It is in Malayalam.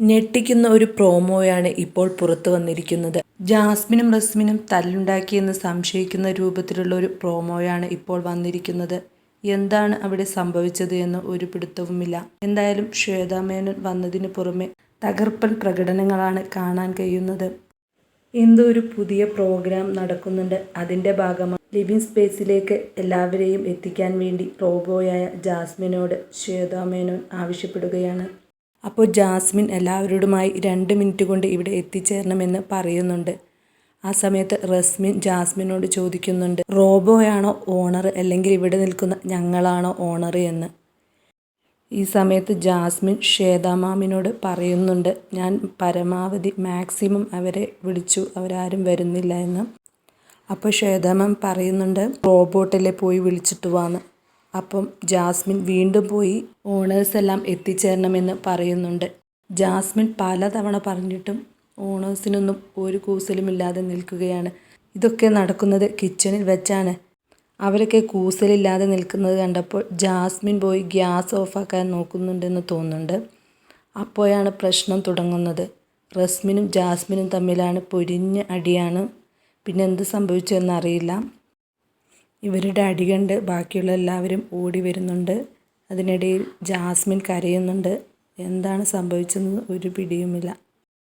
ഞെട്ടിക്കുന്ന ഒരു പ്രോമോയാണ് ഇപ്പോൾ പുറത്തു വന്നിരിക്കുന്നത്. ജാസ്മിനും റസ്മിനും തല്ലുണ്ടാക്കിയെന്ന് സംശയിക്കുന്ന രൂപത്തിലുള്ള ഒരു പ്രോമോയാണ് ഇപ്പോൾ വന്നിരിക്കുന്നത്. എന്താണ് അവിടെ സംഭവിച്ചത് എന്ന് ഒരു പിടുത്തവുമില്ല. എന്തായാലും ശ്വേതാമേനൻ വന്നതിന് പുറമെ തകർപ്പൻ പ്രകടനങ്ങളാണ് കാണാൻ കഴിയുന്നത്. എന്തോ ഒരു പുതിയ പ്രോഗ്രാം നടക്കുന്നുണ്ട്. അതിന്റെ ഭാഗമായി ലിവിങ് സ്പേസിലേക്ക് എല്ലാവരെയും എത്തിക്കാൻ വേണ്ടി റോബോയായ ജാസ്മിനോട് ശ്വേതാമേനോൻ ആവശ്യപ്പെടുകയാണ്. അപ്പോൾ ജാസ്മിൻ എല്ലാവരോടുമായി രണ്ട് മിനിറ്റ് കൊണ്ട് ഇവിടെ എത്തിച്ചേരണമെന്ന് പറയുന്നുണ്ട്. ആ സമയത്ത് റസ്മിൻ ജാസ്മിനോട് ചോദിക്കുന്നുണ്ട് റോബോയാണോ ഓണർ അല്ലെങ്കിൽ ഇവിടെ നിൽക്കുന്ന ഞങ്ങളാണോ ഓണർ എന്ന്? ഈ സമയത്ത് ജാസ്മിൻ ശ്വേതാമാമിനോട് പറയുന്നുണ്ട് ഞാൻ പരമാവധി മാക്സിമം അവരെ വിളിച്ചു അവരാരും വരുന്നില്ല എന്ന്. അപ്പോൾ ശ്വേതാമാം പറയുന്നുണ്ട് റോബോട്ടിലെ പോയി വിളിച്ചിട്ട് വാന്ന്. അപ്പം ജാസ്മിൻ വീണ്ടും പോയി ഓണേഴ്സ് എല്ലാം എത്തിച്ചേരണമെന്ന് പറയുന്നുണ്ട്. ജാസ്മിൻ പലതവണ പറഞ്ഞിട്ടും ഓണേഴ്സിനൊന്നും ഒരു കൂസലുമില്ലാതെ നിൽക്കുകയാണ്. ഇതൊക്കെ നടക്കുന്നത് കിച്ചണിൽ വെച്ചാണ്. അവരൊക്കെ കൂസലില്ലാതെ നിൽക്കുന്നത് കണ്ടപ്പോൾ ജാസ്മിൻ പോയി ഗ്യാസ് ഓഫാക്കാൻ നോക്കുന്നുണ്ടെന്ന് തോന്നുന്നുണ്ട്. അപ്പോഴാണ് പ്രശ്നം തുടങ്ങുന്നത്. റസ്മിനും ജാസ്മിനും തമ്മിലാണ് പൊരിഞ്ഞ അടിയാണ്. പിന്നെ എന്ത് സംഭവിച്ചു എന്നറിയില്ല. ഇവരുടെ അടി കണ്ട് ബാക്കിയുള്ള എല്ലാവരും ഓടി വരുന്നുണ്ട്. അതിനിടയിൽ ജാസ്മിൻ കരയുന്നുണ്ട്. എന്താണ് സംഭവിച്ചതെന്ന് ഒരു പിടിയുമില്ല.